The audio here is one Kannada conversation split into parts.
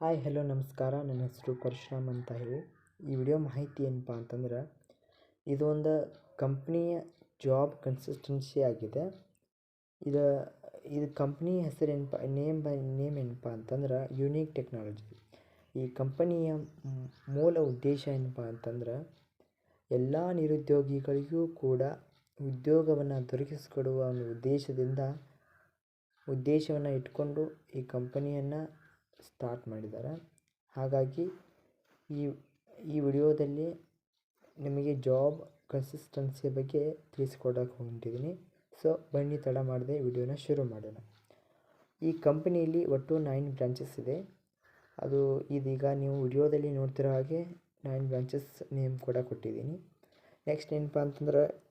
ಹಾಯ್, ಹಲೋ, ನಮಸ್ಕಾರ. ನನ್ನ ಹೆಸರು ಪರಶುರಾಮ್ ಅಂತ ಹೇಳಿ. ಈ ವಿಡಿಯೋ ಮಾಹಿತಿ ಏನಪ್ಪ ಅಂತಂದ್ರೆ ಇದೊಂದು ಕಂಪ್ನಿಯ ಜಾಬ್ ಕನ್ಸಿಸ್ಟೆನ್ಸಿ ಆಗಿದೆ. ಇದು ಇದು ಕಂಪ್ನಿ ಹೆಸರು ಏನಪ್ಪ, ನೇಮ್ ಬೈ, ನೇಮ್ ಏನಪ್ಪ ಅಂತಂದ್ರೆ, ಯುನೀಕ್ ಟೆಕ್ನಾಲಜಿ. ಈ ಕಂಪನಿಯ ಮೂಲ ಉದ್ದೇಶ ಏನಪ್ಪ ಅಂತಂದ್ರೆ, ಎಲ್ಲ ನಿರುದ್ಯೋಗಿಗಳಿಗೂ ಕೂಡ ಉದ್ಯೋಗವನ್ನು ದೊರಕಿಸಿಕೊಡುವ ಒಂದು ಉದ್ದೇಶದಿಂದ, ಉದ್ದೇಶವನ್ನು ಇಟ್ಕೊಂಡು ಈ ಕಂಪನಿಯನ್ನು ಸ್ಟಾರ್ಟ್ ಮಾಡಿದ್ದಾರೆ. ಹಾಗಾಗಿ ಈ ಈ ವಿಡಿಯೋದಲ್ಲಿ ನಿಮಗೆ ಜಾಬ್ ಕನ್ಸಿಸ್ಟೆನ್ಸಿ ಬಗ್ಗೆ ತಿಳಿಸ್ಕೊಡೋಕೆ ಹೊಂಟಿದ್ದೀನಿ. ಸೊ ಬನ್ನಿ, ತಡ ಮಾಡದೆ ವಿಡಿಯೋನ ಶುರು ಮಾಡೋಣ. ಈ ಕಂಪನಿಯಲ್ಲಿ ಒಟ್ಟು ನೈನ್ ಬ್ರಾಂಚಸ್ ಇದೆ. ಅದು ಇದೀಗ ನೀವು ವಿಡಿಯೋದಲ್ಲಿ ನೋಡ್ತಿರೋ ಹಾಗೆ ನೈನ್ ಬ್ರಾಂಚಸ್ ನೇಮ್ ಕೂಡ ಕೊಟ್ಟಿದ್ದೀನಿ. ನೆಕ್ಸ್ಟ್ ಏನಪ್ಪ ಅಂತಂದ್ರೆ,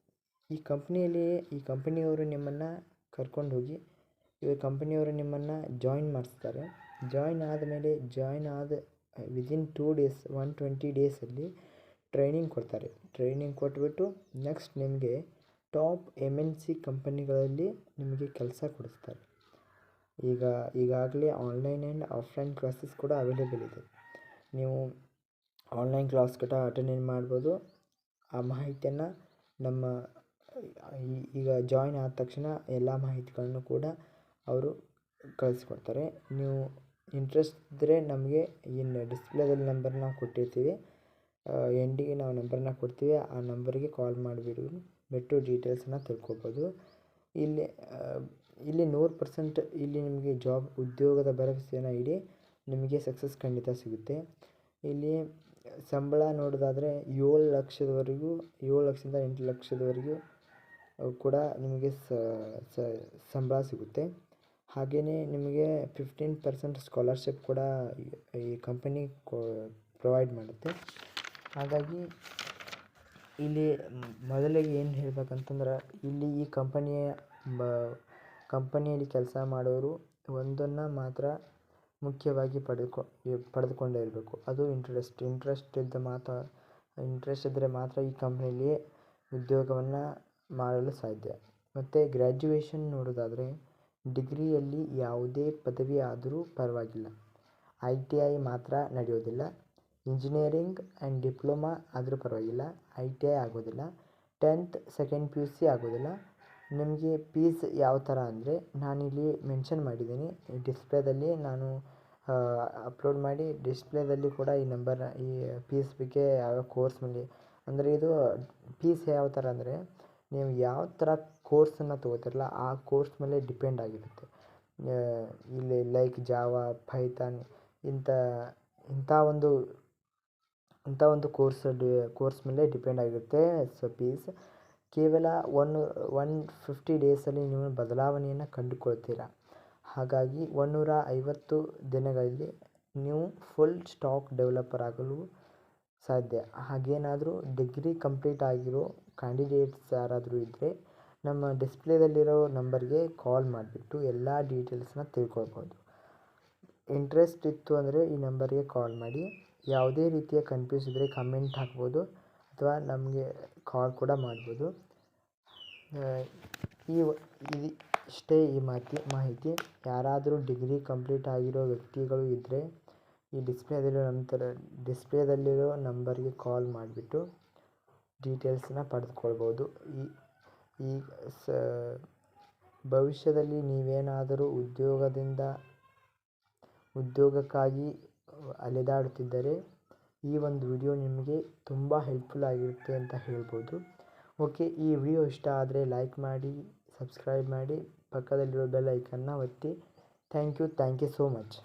ಈ ಕಂಪ್ನಿಯಲ್ಲಿ, ಈ ಕಂಪನಿಯವರು ನಿಮ್ಮನ್ನು ಕರ್ಕೊಂಡು ಹೋಗಿ ಈ ಕಂಪನಿಯವರು ನಿಮ್ಮನ್ನು ಜಾಯಿನ್ ಮಾಡಿಸ್ತಾರೆ. ಜಾಯಿನ್ ಆದಮೇಲೆ ಜಾಯ್ನ್ ಆದ within two days one twenty ಡೇಸಲ್ಲಿ ಟ್ರೈನಿಂಗ್ ಕೊಡ್ತಾರೆ. ಟ್ರೈನಿಂಗ್ ಕೊಟ್ಬಿಟ್ಟು ನೆಕ್ಸ್ಟ್ ನಿಮಗೆ ಟಾಪ್ ಎಂ ಎನ್ ಸಿ ಕಂಪನಿಗಳಲ್ಲಿ ನಿಮಗೆ ಕೆಲಸ ಕೊಡಿಸ್ತಾರೆ. ಈಗ, ಈಗಾಗಲೇ ಆನ್ಲೈನ್ ಆ್ಯಂಡ್ ಆಫ್ಲೈನ್ ಕ್ಲಾಸಸ್ ಕೂಡ ಅವೈಲೇಬಲ್ ಇದೆ. ನೀವು ಆನ್ಲೈನ್ ಕ್ಲಾಸ್ ಕೂಡ ಅಟೆಂಡ್ ಮಾಡ್ಬೋದು. ಆ ಮಾಹಿತಿಯನ್ನು ನಮ್ಮ ಈಗ ಜಾಯ್ನ್ ಆದ ತಕ್ಷಣ ಎಲ್ಲ ಮಾಹಿತಿಗಳನ್ನು ಕೂಡ ಅವರು ಕಳಿಸ್ಕೊಡ್ತಾರೆ. ನೀವು ಇಂಟ್ರೆಸ್ಟ್ ಇದ್ದರೆ ನಮಗೆ ಇನ್ನು ಡಿಸ್ಪ್ಲೇದಲ್ಲಿ ನಂಬರ್ ನಾವು ಕೊಟ್ಟಿರ್ತೀವಿ. ಎಂಡಿಗೆ ನಾವು ನಂಬರ್ನ ಕೊಡ್ತೀವಿ. ಆ ನಂಬರಿಗೆ ಕಾಲ್ ಮಾಡಿಬಿಟ್ಟು ಬಿಟ್ಟು ಡೀಟೇಲ್ಸನ್ನು ತಿಳ್ಕೊಬೋದು. ಇಲ್ಲಿ ಇಲ್ಲಿ ನೂರು ಪರ್ಸೆಂಟ್ ಇಲ್ಲಿ ನಿಮಗೆ ಜಾಬ್ ಉದ್ಯೋಗದ ಭರವಸೆಯನ್ನು ಇಡಿ. ನಿಮಗೆ ಸಕ್ಸಸ್ ಖಂಡಿತ ಸಿಗುತ್ತೆ. ಇಲ್ಲಿ ಸಂಬಳ ನೋಡೋದಾದರೆ ಏಳು ಲಕ್ಷದವರೆಗೂ, ಏಳು ಲಕ್ಷದಿಂದ ಎಂಟು ಲಕ್ಷದವರೆಗೂ ಕೂಡ ನಿಮಗೆ ಸಂಬಳ ಸಿಗುತ್ತೆ. ಹಾಗೆಯೇ ನಿಮಗೆ ಫಿಫ್ಟೀನ್ ಪರ್ಸೆಂಟ್ ಸ್ಕಾಲರ್ಶಿಪ್ ಕೂಡ ಈ ಕಂಪನಿ ಕೊ ಪ್ರೊವೈಡ್ ಮಾಡುತ್ತೆ. ಹಾಗಾಗಿ ಇಲ್ಲಿ ಮೊದಲಿಗೆ ಏನು ಹೇಳ್ಬೇಕಂತಂದ್ರೆ ಇಲ್ಲಿ ಈ ಕಂಪನಿಯ ಬ ಕಂಪನಿಯಲ್ಲಿ ಕೆಲಸ ಮಾಡೋರು ಒಂದನ್ನು ಮಾತ್ರ ಮುಖ್ಯವಾಗಿ ಪಡೆದುಕೊ, ಪಡೆದುಕೊಂಡೇ ಇರಬೇಕು. ಅದು ಇಂಟ್ರೆಸ್ಟ್ ಇಂಟ್ರೆಸ್ಟ್ ಇದ್ದ ಮಾತ್ರ ಇಂಟ್ರೆಸ್ಟ್ ಇದ್ದರೆ ಮಾತ್ರ ಈ ಕಂಪ್ನಿಯಲ್ಲಿ ಉದ್ಯೋಗವನ್ನು ಮಾಡಲು ಸಾಧ್ಯ. ಮತ್ತು ಗ್ರ್ಯಾಜುಯೇಷನ್ ನೋಡೋದಾದರೆ ಡಿಗ್ರಿಯಲ್ಲಿ ಯಾವುದೇ ಪದವಿ ಆದರೂ ಪರವಾಗಿಲ್ಲ. ಐ ಟಿ ಐ ಮಾತ್ರ ನಡೆಯೋದಿಲ್ಲ. ಇಂಜಿನಿಯರಿಂಗ್ ಆ್ಯಂಡ್ ಡಿಪ್ಲೊಮಾ ಆದರೂ ಪರವಾಗಿಲ್ಲ. ಐ ಟಿ ಐ ಆಗೋದಿಲ್ಲ. Tenth, second P U C ಆಗೋದಿಲ್ಲ. ನಿಮಗೆ ಪೀಸ್ ಯಾವ ಥರ ಅಂದರೆ ನಾನಿಲ್ಲಿ ಮೆನ್ಷನ್ ಮಾಡಿದ್ದೀನಿ. ಡಿಸ್ಪ್ಲೇದಲ್ಲಿ ನಾನು ಅಪ್ಲೋಡ್ ಮಾಡಿ ಡಿಸ್ಪ್ಲೇದಲ್ಲಿ ಕೂಡ ಈ ನಂಬರ್, ಈ ಪೀಸ್ ಬಗ್ಗೆ ಯಾವ ಕೋರ್ಸ್ ಮೇಲೆ ಅಂದರೆ ಇದು ಪೀಸ್ ಯಾವ ಥರ ಅಂದರೆ ನೀವು ಯಾವ ಥರ ಕೋರ್ಸನ್ನು ತೊಗೋತಿರಲ್ಲ, ಆ ಕೋರ್ಸ್ ಮೇಲೆ ಡಿಪೆಂಡ್ ಆಗಿರುತ್ತೆ. ಇಲ್ಲಿ ಲೈಕ್ ಜಾವಾ ಪೈಥಾನ್ ಇಂಥ ಇಂಥ ಒಂದು ಇಂಥ ಒಂದು ಕೋರ್ಸ್ ಕೋರ್ಸ್ ಮೇಲೆ ಡಿಪೆಂಡ್ ಆಗಿರುತ್ತೆ. ಸೊ ಫೀಸ್ ಕೇವಲ ಒನ್ ಒನ್ ಫಿಫ್ಟಿ ಡೇಸಲ್ಲಿ ನೀವು ಬದಲಾವಣೆಯನ್ನು ಕಂಡುಕೊಳ್ತೀರ. ಹಾಗಾಗಿ ಒನ್ನೂರ ಐವತ್ತು ದಿನಗಳಲ್ಲಿ ನೀವು ಫುಲ್ ಸ್ಟಾಕ್ ಡೆವಲಪರ್ ಆಗಲು ಸಾಧ್ಯ. ಹಾಗೇನಾದರೂ ಡಿಗ್ರಿ ಕಂಪ್ಲೀಟ್ ಆಗಿರೋ ಕ್ಯಾಂಡಿಡೇಟ್ಸ್ ಯಾರಾದರೂ ಇದ್ದರೆ ನಮ್ಮ ಡಿಸ್ಪ್ಲೇದಲ್ಲಿರೋ ನಂಬರ್ಗೆ ಕಾಲ್ ಮಾಡಿಬಿಟ್ಟು ಎಲ್ಲ ಡೀಟೇಲ್ಸನ್ನ ತಿಳ್ಕೊಳ್ಬೋದು. ಇಂಟ್ರೆಸ್ಟ್ ಇತ್ತು ಅಂದರೆ ಈ ನಂಬರ್ಗೆ ಕಾಲ್ ಮಾಡಿ. ಯಾವುದೇ ರೀತಿಯ ಕನ್ಫ್ಯೂಸ್ ಇದ್ದರೆ ಕಮೆಂಟ್ ಹಾಕ್ಬೋದು ಅಥವಾ ನಮಗೆ ಕಾಲ್ ಕೂಡ ಮಾಡ್ಬೋದು. ಈ ಇದು ಇಷ್ಟೇ ಈ ಮಾಹಿತಿ ಮಾಹಿತಿ. ಯಾರಾದರೂ ಡಿಗ್ರಿ ಕಂಪ್ಲೀಟ್ ಆಗಿರೋ ವ್ಯಕ್ತಿಗಳು ಇದ್ದರೆ ಈ ಡಿಸ್ಪ್ಲೇದಲ್ಲಿರೋ ನಂತರ, ಡಿಸ್ಪ್ಲೇದಲ್ಲಿರೋ ನಂಬರ್ಗೆ ಕಾಲ್ ಮಾಡಿಬಿಟ್ಟು ಡೀಟೇಲ್ಸನ್ನ ಪಡೆದುಕೊಳ್ಬೋದು. ಈ ಈ ಸ, ಭವಿಷ್ಯದಲ್ಲಿ ನೀವೇನಾದರೂ ಉದ್ಯೋಗದಿಂದ, ಉದ್ಯೋಗಕ್ಕಾಗಿ ಅಲೆದಾಡುತ್ತಿದ್ದರೆ ಈ ಒಂದು ವಿಡಿಯೋ ನಿಮಗೆ ತುಂಬ ಹೆಲ್ಪ್ಫುಲ್ ಆಗಿರುತ್ತೆ ಅಂತ ಹೇಳ್ಬೋದು. ಓಕೆ, ಈ ವಿಡಿಯೋ ಇಷ್ಟ ಆದರೆ ಲೈಕ್ ಮಾಡಿ ಸಬ್ಸ್ಕ್ರೈಬ್ ಮಾಡಿ, ಪಕ್ಕದಲ್ಲಿರೋ ಬೆಲ್ ಐಕನ್ನ ಒತ್ತಿ. Thank you thank you so much